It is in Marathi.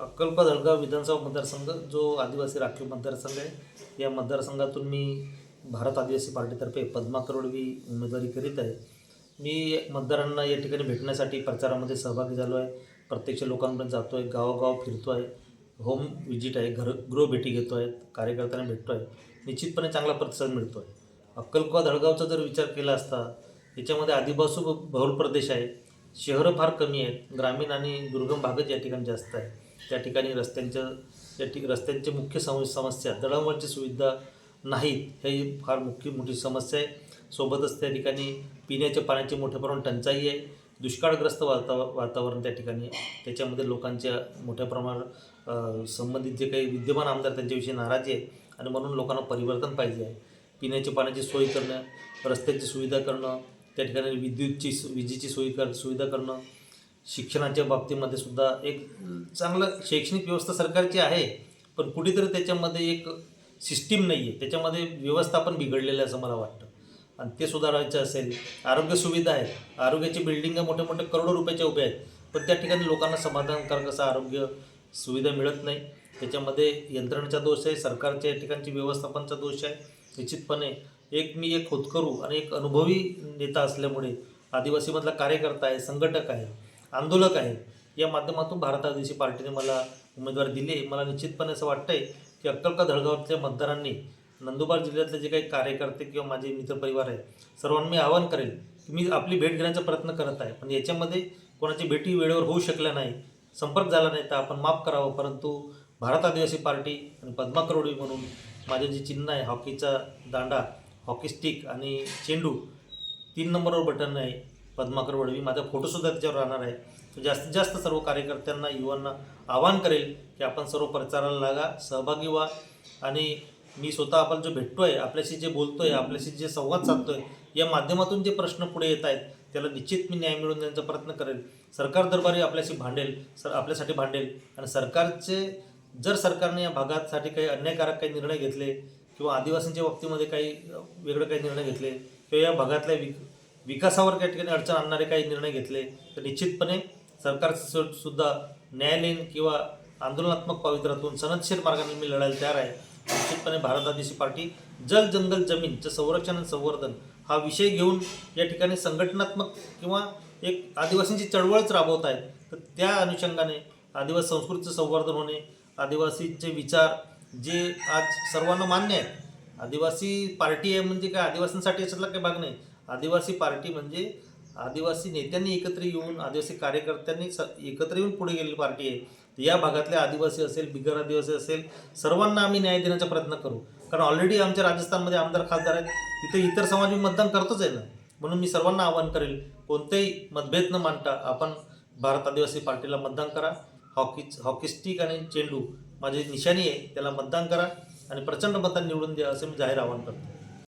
अक्कलपा जळगाव विधानसभा मतदारसंघ जो आदिवासी राखीव मतदारसंघ आहे या मतदारसंघातून मी भारत आदिवासी पार्टीतर्फे पद्मा करोडवी उमेदवारी करीत आहे. मी मतदारांना या ठिकाणी भेटण्यासाठी प्रचारामध्ये सहभागी झालो आहे. प्रत्यक्ष लोकांपर्यंत जातो आहे गावोगाव फिरतो आहे होम विजिट आहे घर गृहभेटी घेतो आहे कार्यकर्त्यांना भेटतो आहे निश्चितपणे चांगला प्रतिसाद मिळतो आहे अक्कलकुवा धडगावचा जर विचार केला असता याच्यामध्ये आदिवासी बहुल प्रदेश आहे शहरं फार कमी आहेत ग्रामीण आणि दुर्गम भागच या ठिकाणी जास्त आहे. त्या ठिकाणी रस्त्यांच्या त्या ठिक रस्त्यांच्या मुख्य सम समस्या दळणवळची सुविधा नाहीत ही फार मुख्य मोठी समस्या आहे. सोबतच त्या ठिकाणी पिण्याच्या पाण्याची मोठ्या प्रमाणात टंचाई आहे. दुष्काळग्रस्त वाता वातावरण त्या ठिकाणी त्याच्यामध्ये लोकांच्या मोठ्या प्रमाणात संबंधित जे काही विद्यमान आमदार त्यांच्याविषयी नाराजी आहे आणि म्हणून लोकांना परिवर्तन पाहिजे आहे. पिण्याची पाण्याची सोय करणं रस्त्याची सुविधा करणं त्या ठिकाणी विद्युतची विजेची सोयी कर सुविधा करणं शिक्षणाच्या बाबतीमध्ये सुद्धा एक चांगलं शैक्षणिक व्यवस्था सरकारची आहे पण कुठेतरी त्याच्यामध्ये एक सिस्टीम नाही आहे त्याच्यामध्ये व्यवस्थापन बिघडलेलं आहे असं मला वाटतं. आणि ते सुधारायचं असेल आरोग्य सुविधा आहेत. आरोग्याची बिल्डिंग मोठ्या मोठ्या करोडो रुपयाच्या उभ्या आहेत. पण त्या ठिकाणी लोकांना समाधानकारक असं आरोग्य सुविधा मिळत नाही. त्याच्यामध्ये यंत्रणेचा दोष आहे सरकारच्या या ठिकाणची व्यवस्थापनचा दोष आहे. निश्चितपणे एक मी एक होतकरू आणि एक अनुभवी नेता असल्यामुळे आदिवासीमधला कार्यकर्ता आहे संघटक आहे. आंदोलक आहे. या माध्यमातून भारत आदिवासी पार्टीने मला उमेदवार दिले मला निश्चितपणे असं वाटतंय की अक्कलका धडगावातल्या मतदारांनी नंदुरबार जिल्ह्यातले जे काही कार्यकर्ते किंवा माझे मित्रपरिवार आहे सर्वांना मी आवाहन करेल की मी आपली भेट घेण्याचा प्रयत्न करत आहे. पण याच्यामध्ये कोणाची भेटी वेळेवर होऊ शकल्या नाही संपर्क झाला नाही तर आपण माफ करावं. परंतु भारत आदिवासी पार्टी आणि पद्मा करोडी म्हणून माझे जे चिन्ह आहे हॉकीचा दांडा हॉकी स्टिक आणि चेंडू तीन नंबरवर बटन आहे. पद्माकर वडवी माझा फोटोसुद्धा त्याच्यावर राहणार आहे. तो जास्तीत जास्त सर्व कार्यकर्त्यांना युवांना आवाहन करेल की आपण सर्व प्रचाराला लागा सहभागी व्हा. आणि मी स्वतः आपण जो भेटतो आहे आपल्याशी जे बोलतो आहे आपल्याशी जे संवाद साधतो आहे या माध्यमातून जे प्रश्न पुढे येत आहेत त्याला निश्चित मी न्याय मिळवून देण्याचा प्रयत्न करेल. सरकार दरबारी आपल्याशी भांडेल सर आपल्यासाठी भांडेल. आणि सरकारचे जर सरकारने या भागासाठी काही अन्यायकारक काही निर्णय घेतले किंवा आदिवासींच्या बाबतीमध्ये काही वेगळं वेगळे काही निर्णय घेतले किंवा या भागातल्या विक विकासावर त्या ठिकाणी अडचण आणणारे काही निर्णय घेतले तर निश्चितपणे सरकार सुद्धा न्यायालयीन किंवा आंदोलनात्मक पावित्र्यातून सनदशीर मार्गाने मी लढायला तयार आहे. निश्चितपणे भारत आदिवासी पार्टी जल जंगल जमीनचं संरक्षण आणि संवर्धन हा विषय घेऊन या ठिकाणी संघटनात्मक किंवा एक आदिवासींची चळवळच राबवत आहे तर त्या अनुषंगाने आदिवासी संस्कृतीचं संवर्धन होणे आदिवासींचे विचार जे आज सर्वांना मान्य आहेत. आदिवासी पार्टी आहे म्हणजे काय? आदिवासींसाठी याच्यातला काही भाग नाही. आदिवासी पार्टी म्हणजे आदिवासी नेत्यांनी एकत्र येऊन आदिवासी कार्यकर्त्यांनी स एकत्र येऊन पुढे गेलेली पार्टी आहे. या भागातले आदिवासी असेल बिगर आदिवासी असेल सर्वांना आम्ही न्याय देण्याचा प्रयत्न करू. कारण ऑलरेडी आमच्या राजस्थानमध्ये आमदार खासदार आहेत. तिथे इतर समाज मी मतदान करतोच आहे ना. म्हणून मी सर्वांना आवाहन करेल कोणतेही मतभेद न मांडता आपण भारत आदिवासी पार्टीला मतदान करा. हॉकी हॉकी स्टिक आणि चेंडू माझी निशाणी आहे त्याला मतदान करा आणि प्रचंड मतदान निवडून द्या असं मी जाहीर आवाहन करतो.